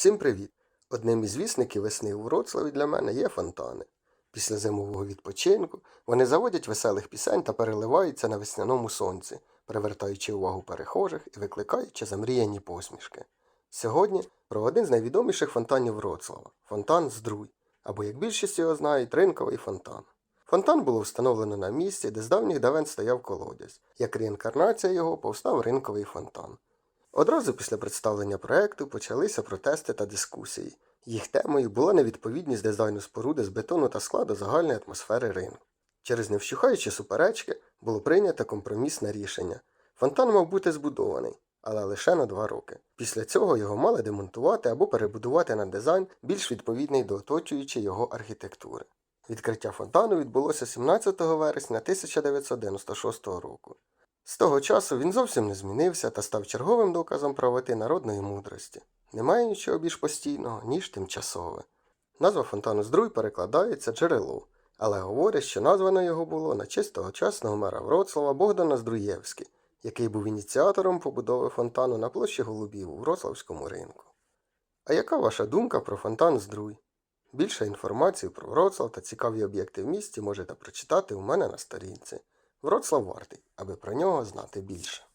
Всім привіт! Одним із вісників весни у Вроцлаві для мене є фонтани. Після зимового відпочинку вони заводять веселих пісень та переливаються на весняному сонці, привертаючи увагу перехожих і викликаючи замріяні посмішки. Сьогодні про один з найвідоміших фонтанів Вроцлава фонтан Здруй, або як більшість його знають, ринковий фонтан. Фонтан було встановлено на місці, де з давніх давен стояв колодязь. Як реінкарнація його повстав ринковий фонтан. Одразу після представлення проекту почалися протести та дискусії. Їх темою була невідповідність дизайну споруди з бетону та скла до загальної атмосфери ринку. Через невщухаючі суперечки було прийнято компромісне рішення. Фонтан мав бути збудований, але лише на два роки. Після цього його мали демонтувати або перебудувати на дизайн, більш відповідний до оточуючої його архітектури. Відкриття фонтану відбулося 17 вересня 1996 року. З того часу він зовсім не змінився та став черговим доказом правоти народної мудрості. Немає нічого більш постійного, ніж тимчасове. Назва фонтану Здруй перекладається джерело, але говорять, що названо його було на честь тогочасного мера Вроцлава Богдана Здруєвський, який був ініціатором побудови фонтану на площі Голубів у Вроцлавському ринку. А яка ваша думка про фонтан Здруй? Більше інформації про Вроцлав та цікаві об'єкти в місті можете прочитати у мене на сторінці. Вроцлав вартий, аби про нього знати більше.